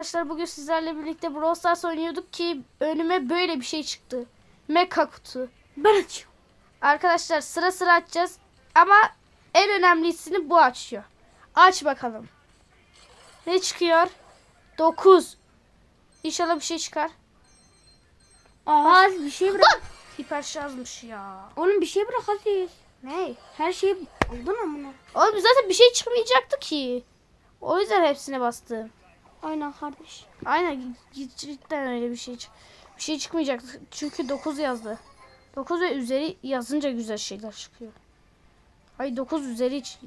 Arkadaşlar bugün sizlerle birlikte Brawl Stars oynuyorduk ki önüme böyle bir şey çıktı. Mecha kutu. Ben açıyorum. Arkadaşlar sıra sıra açacağız ama en önemlisini bu açıyor. Aç bakalım. Ne çıkıyor? 9. İnşallah bir şey çıkar. Aa bir şey bırak. Hiper şarjmış ya. Oğlum bir şey bırak Aziz. Ne? Her şeyi aldın amına. Oğlum zaten bir şey çıkmayacaktı ki. O yüzden hepsine bastım. Aynen kardeş. Aynen cidden öyle bir şey bir şey çıkmayacak. Çünkü 9 yazdı. 9 ve üzeri yazınca güzel şeyler çıkıyor. Ay 9 üzeri hiç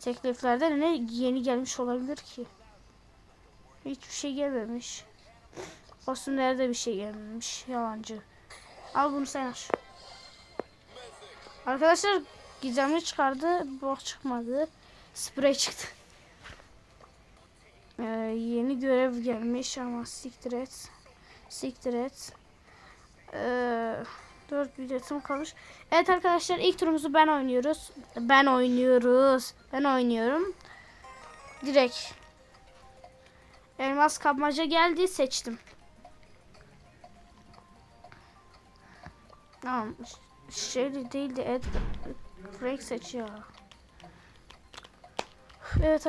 tekliflerde ne yeni gelmiş olabilir ki? Hiçbir şey gelmemiş. Kostümlerde bir şey gelmemiş. Yalancı. Al bunu sen aç. Arkadaşlar gizemli çıkardı. Bok çıkmadı. Sprey çıktı. Ee, yeni görev gelmiş ama siktir et. Siktir et. Ee, 4 biletim kalmış. Evet arkadaşlar ilk turumuzu ben oynuyoruz. Ben oynuyoruz. Ben oynuyorum. Direkt. Elmas kapmaca geldi seçtim. Tamam. Şey değildi. Ed Frank seç ya. Evet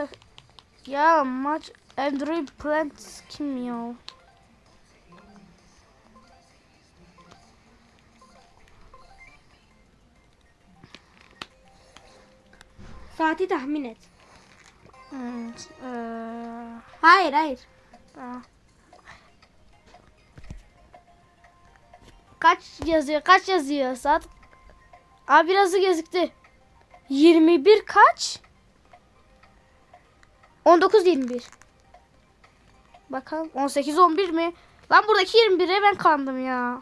ya maç Andrew Plant kim ya? Saati tahmin et. Evet. eee, Hayır hayır. Kaç yazıyor? Kaç yazıyor saat? Aa birazı gözüktü. 21 kaç? 19 21. Bakalım 18 11 mi? Lan buradaki 21'e ben kandım ya.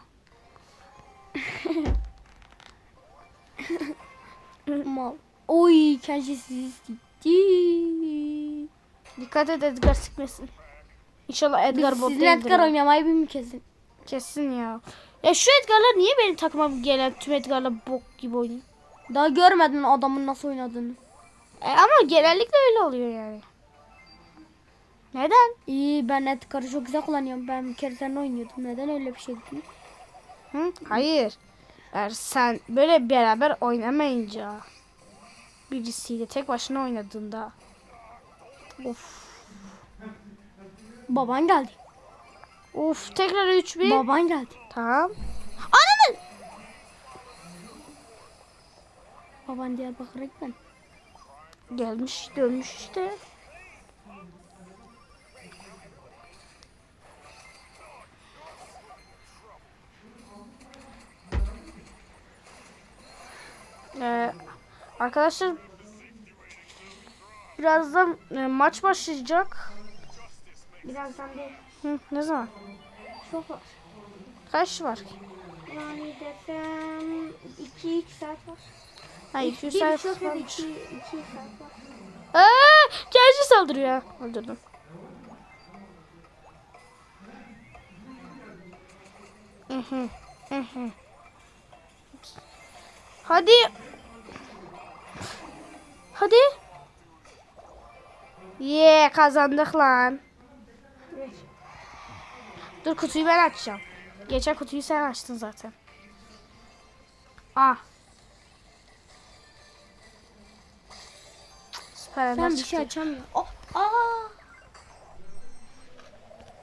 Mal. Oy kendisiz gitti. Dikkat et Edgar sıkmasın. İnşallah Edgar bot değildir. Edgar ya. oynamayı bilmiyor kesin. Kesin ya. Ya şu Edgar'lar niye benim takıma gelen tüm Edgar'lar bok gibi oynuyor? Daha görmedin adamın nasıl oynadığını. E, ama genellikle öyle oluyor yani. Neden? İyi ben Edgar'ı çok güzel kullanıyorum. Ben bir kere seninle oynuyordum. Neden öyle bir şey dedin? Hı? Hayır. Eğer sen böyle beraber oynamayınca birisiyle tek başına oynadığında of Baban geldi. of tekrar 3-1 Baban geldi. tamam. Ananın Baban Diyarbakır'a gitmedi. gelmiş dönmüş işte. Ee, arkadaşlar birazdan e, maç başlayacak. Birazdan bir Hı, ne zaman? çok var. Kaç var? Yani desem 2-3 saat var. Ha, 200 Bir saat var. iki, iki saat var. Aa, gerçi saldırıyor. Öldürdüm. Hı hı, hı hı. Hadi. Hadi. Ye kazandık lan. Dur kutuyu ben açacağım. Geçen kutuyu sen açtın zaten. Ah. Süper Ender Ben bir çıktı. şey açamıyorum. Oh, aa.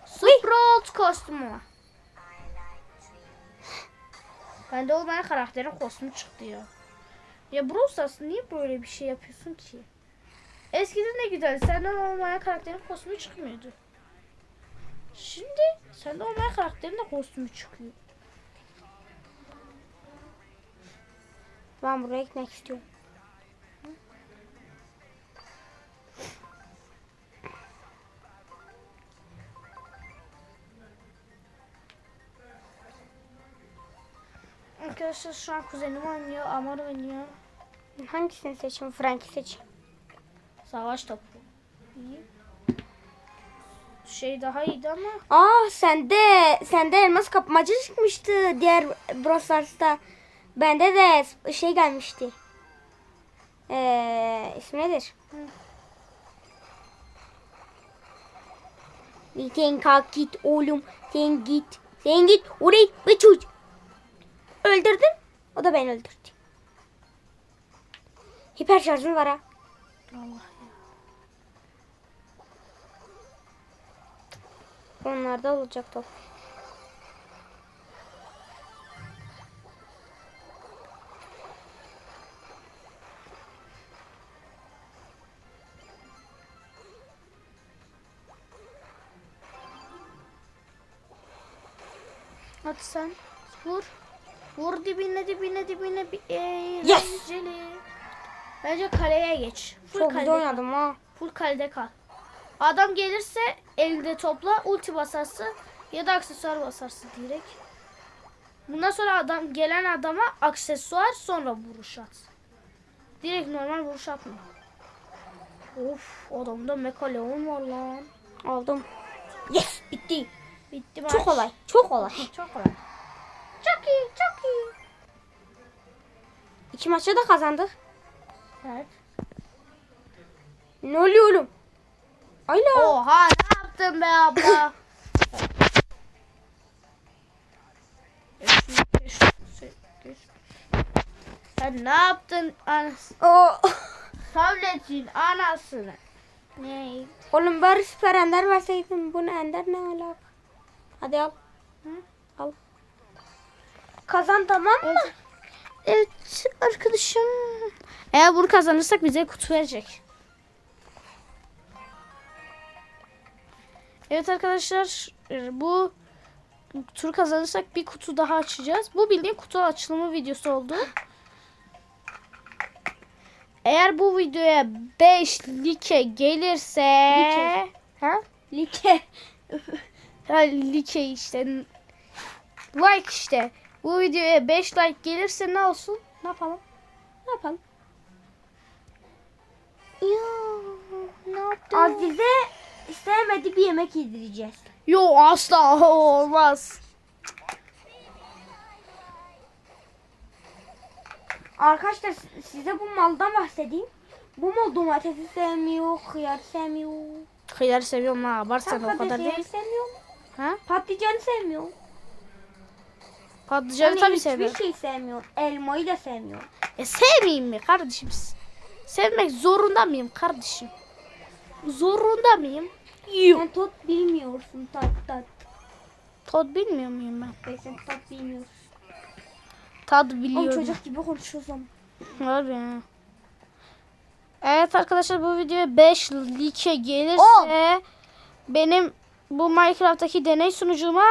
Sprout kostümü. Bende olmayan karakterin kostümü çıktı ya. Ya Brawl Stars niye böyle bir şey yapıyorsun ki? Eskiden ne güzel senden olmayan karakterin kostümü çıkmıyordu. Şimdi sende olmayan karakterin de kostümü çıkıyor. Ben buraya gitmek istiyorum. Arkadaşlar şu an kuzenim oynuyor, Amar oynuyor. Hangisini seçeyim? Frank'i seçeyim. Savaş topu. İyi. Şey daha iyiydi ama Aa sende sende elmas kapmaca çıkmıştı diğer Brawl. Bende de şey gelmişti. Ee, ismi nedir? Sen kalk git oğlum. Sen git. Sen git. Oraya bir çocuk. Öldürdün. O da beni öldürdü. Hiper şarjım var ha. Allah Onlarda olacak top. Hadi sen. Vur dibine dibine dibine. bir Yes! eğlenceli. Bence kaleye geç. Full Çok güzel kalede kal. oynadım ha. Full kalede kal. Adam gelirse elde topla ulti basarsın ya da aksesuar basarsın direkt. Bundan sonra adam gelen adama aksesuar sonra vuruş at. Direkt normal vuruş atma. Of adamda Mekaleon var lan. Aldım. Yes bitti. Bitti maç. Çok kolay. Çok kolay. Çok kolay. Çok iyi, çok iyi. İki maçta da kazandık. Evet. Ne oluyor oğlum? Ayla. Oha ne yaptın be abla? Sen ne yaptın anasını? Tabletin anasını. Ne? Oğlum bari süper ender verseydin. Bu ne ender ne alaka? Hadi al. Hı? Kazan tamam mı? Evet. Evet arkadaşım. Eğer bunu kazanırsak bize kutu verecek. Evet arkadaşlar e, bu tur kazanırsak bir kutu daha açacağız. Bu bildiğin kutu açılımı videosu oldu. Eğer bu videoya 5 like gelirse Like. ha? Like. Ha, like işte. Like işte. Bu videoya 5 like gelirse ne olsun? Ne yapalım? Ne yapalım? Ya ne yaptın? Azize istemedi bir yemek yedireceğiz. Yo asla olmaz. Arkadaşlar size bu maldan bahsedeyim. Bu mal domatesi sevmiyor, hıyar sevmiyor. Hıyar seviyorum ha. Abartsan o kadar değil. sevmiyor. Ha? Patlıcanı sevmiyor. Patlıcanı Yani tabii hiçbir seviyorum. şey sevmiyor. Elmayı da sevmiyor. E sevmeyeyim mi kardeşim? Sevmek zorunda mıyım kardeşim? Zorunda mıyım? Yok. Sen tat bilmiyorsun tat tat. Tad bilmiyor muyum ben? Be sen tat bilmiyorsun. Tad Oğlum biliyorum. çocuk gibi konuşuyorsun. Harbi ha. Evet arkadaşlar bu videoya 5 like gelirse benim bu Minecraft'taki deney sunucuma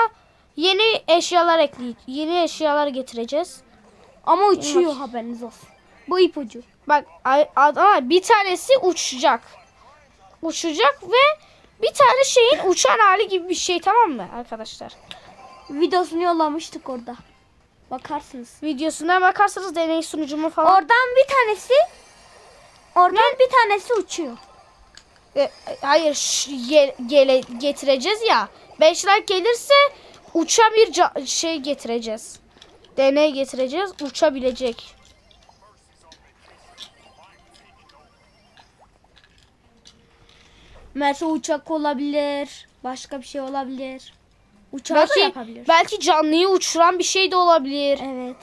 yeni eşyalar ekleyeceğiz. Yeni eşyalar getireceğiz. Ama uçuyor bak. haberiniz olsun. Bu ipucu. Bak ama bir tanesi uçacak. Uçacak ve bir tane şeyin uçan hali gibi bir şey tamam mı arkadaşlar? Videosunu yollamıştık orada. Bakarsınız. Videosuna bakarsanız deney sunucumu falan. Oradan bir tanesi Oradan bir tanesi uçuyor. E, hayır ş- ge- gele, getireceğiz ya. 5 like gelirse uçan bir şey getireceğiz. Deney getireceğiz. Uçabilecek. Mesela uçak olabilir. Başka bir şey olabilir. Uçağı da Belki yapabilir. belki canlıyı uçuran bir şey de olabilir. Evet.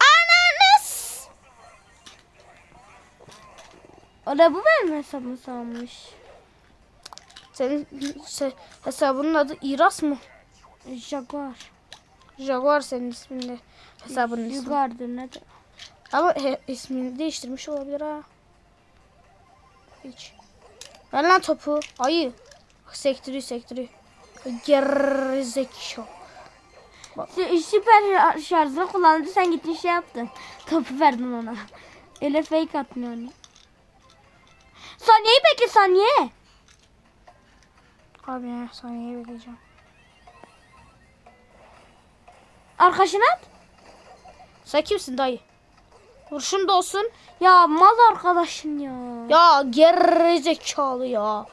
Ananas. O da bu benim hesabımı sanmış. Senin se- hesabının adı İras mı? Jaguar. Jaguar senin isminde. Hesabının ismi. Jaguar'dır ne de. Ama he, ismini değiştirmiş olabilir ha. Hiç. Ver lan topu. Ayı. Sektiriyor sektiriyor. Gerizekalı. Sü- Süper şarjını kullandı sen gittin şey yaptın. Topu verdin ona. Öyle fake attın onu. Saniyeyi bekle saniye. Abi ya saniye bekleyeceğim. Arkadaşına at. Sen kimsin dayı? Vurşun da olsun. Ya mal arkadaşın ya. Ya gerizekalı ya.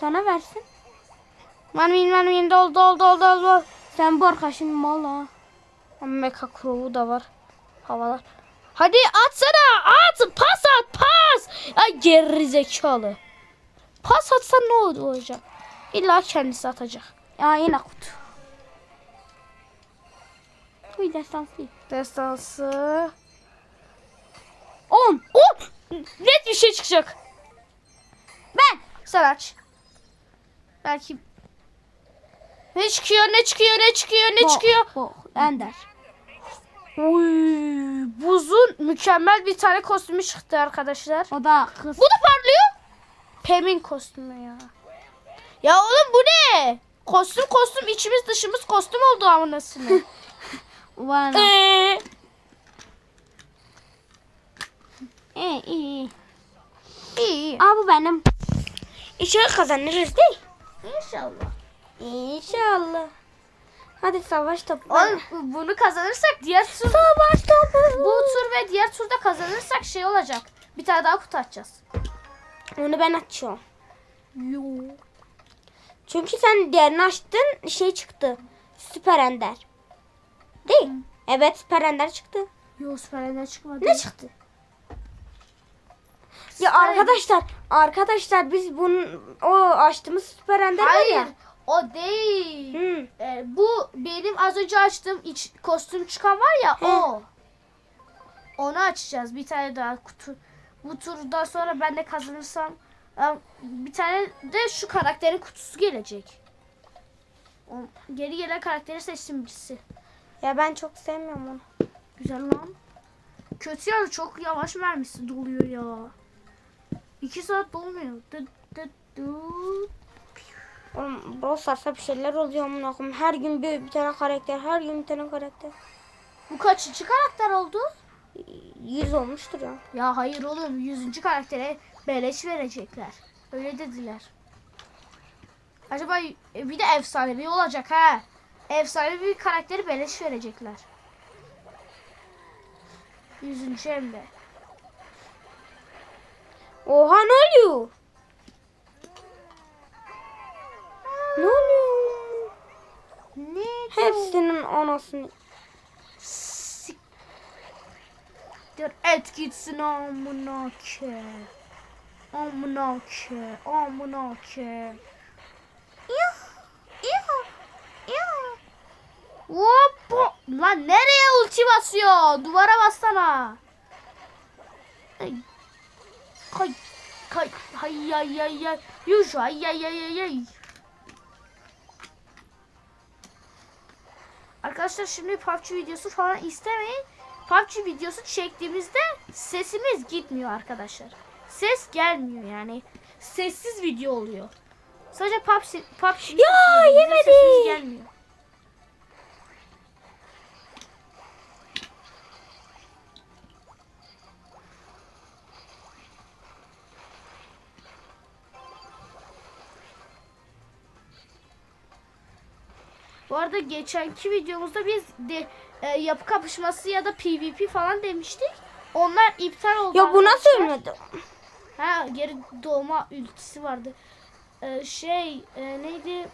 Sana versin. Bilmem bilmem dol dol dol dol dol. Sen bu arkadaşın mal ha. Mecha Crow'u da var. Havalar. Hadi atsana at pas at pas. Ay geri zekalı. Pas atsan ne olur olacak? İlla kendisi atacak. Ya yine kutu. Uy destansı. Destansı. 10. 10. Net bir şey çıkacak. Ben. Sen aç. Belki ne çıkıyor ne çıkıyor ne çıkıyor ne çıkıyor. Bu. Ender. Uy, buzun mükemmel bir tane kostümü çıktı arkadaşlar. O da kız. Bu da parlıyor. Pem'in kostümü ya. Ya oğlum bu ne? Kostüm kostüm içimiz dışımız kostüm oldu amınasını. Eee. İyi iyi. İyi iyi. Aa bu benim. İnşallah kazanırız değil. İnşallah. İnşallah. Hadi savaş topu. Oğlum bunu kazanırsak diğer tur Savaş topu. bu tur ve diğer turda kazanırsak şey olacak. Bir tane daha kutu açacağız. Onu ben açıyorum. Yo. Çünkü sen diğerini açtın şey çıktı. Süper Ender. Değil. Evet Süper Ender çıktı. Yo süper çıkmadı. Ne çıktı? Ya Süper- arkadaşlar, arkadaşlar biz bunun o açtığımız Süper Ender var Hayır. ya. O değil. Hı. Bu benim az önce açtığım iç kostüm çıkan var ya He. o. Onu açacağız. Bir tane daha kutu. Bu turdan sonra ben de kazanırsam em, bir tane de şu karakterin kutusu gelecek. O, geri gelen karakteri seçtim birisi. Ya ben çok sevmiyorum onu. Güzel lan. Kötü yani çok yavaş mermisi doluyor ya. İki saat dolmuyor. Dıt dıt dıt. Oğlum Brawl Stars'ta bir şeyler oluyor amına koyayım. Her gün bir, bir tane karakter, her gün bir tane karakter. Bu kaçıncı karakter oldu? 100 olmuştur ya. Ya hayır oğlum 100. karaktere beleş verecekler. Öyle dediler. Acaba e, bir de efsanevi olacak ha. Efsanevi bir karakteri beleş verecekler. 100. hem de. Oha ne oluyor? Ne oluyor? Ne? Hepsinin anasını. Siktir et gitsin amına ke. Amına ke. Amına. Yuh. Yuh. Yuh. Hoppa. Lan nereye ulti basıyor? Duvara bassana. Ay. Kay. Kay. Hay hay hay hay. Yuş hay hay hay hay Arkadaşlar şimdi PUBG videosu falan istemeyin. PUBG videosu çektiğimizde sesimiz gitmiyor arkadaşlar. Ses gelmiyor yani. Sessiz video oluyor. Sadece PUBG, PUBG Ya, yemedi. Sesimiz gelmiyor. Bu arada geçenki videomuzda biz de e, yapı kapışması ya da PvP falan demiştik. Onlar iptal oldu. Ya bu nasıl ölmedi? Ha geri doğma ultisi vardı. Ee, şey e, neydi?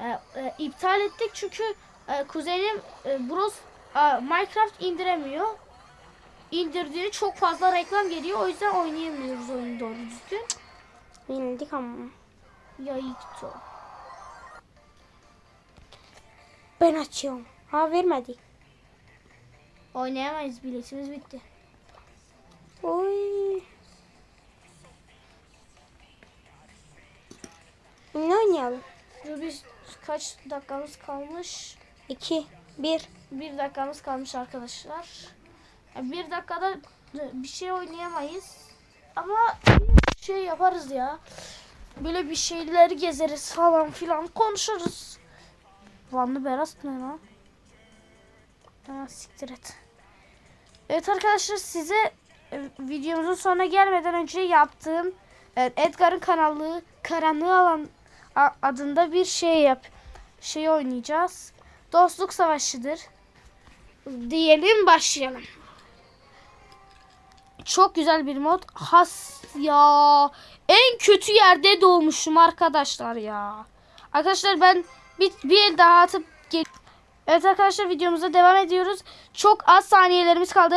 Ee, e, iptal ettik çünkü e, kuzenim e, Bros a, Minecraft indiremiyor. İndirdiğini çok fazla reklam geliyor. O yüzden oynayamıyoruz oyunu doğru düzgün. Yenildik ama. Yayıktı. Ben açıyorum. Ha vermedik. Oynayamayız biletimiz bitti. Oy. Ne oynayalım? Dur biz kaç dakikamız kalmış? 2, 1. Bir dakikamız kalmış arkadaşlar. Ya Bir dakikada bir şey oynayamayız. Ama bir şey yaparız ya. Böyle bir şeyleri gezeriz falan filan konuşuruz. Vanlı Berat ne lan? Ha, siktir et. Evet arkadaşlar size e, videomuzun sonuna gelmeden önce yaptığım e, Edgar'ın kanallığı Karanlığı Alan adında bir şey yap. Şey oynayacağız. Dostluk savaşıdır. Diyelim başlayalım. Çok güzel bir mod. Has ya. En kötü yerde doğmuşum arkadaşlar ya. Arkadaşlar ben bir, bir el daha atıp gel- Evet arkadaşlar videomuza devam ediyoruz. Çok az saniyelerimiz kaldı.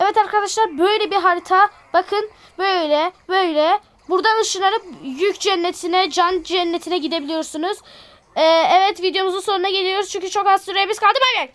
Evet arkadaşlar böyle bir harita. Bakın böyle böyle. Buradan ışınlanıp yük cennetine, can cennetine gidebiliyorsunuz. Ee, evet videomuzun sonuna geliyoruz. Çünkü çok az süremiz kaldı. Bay bay.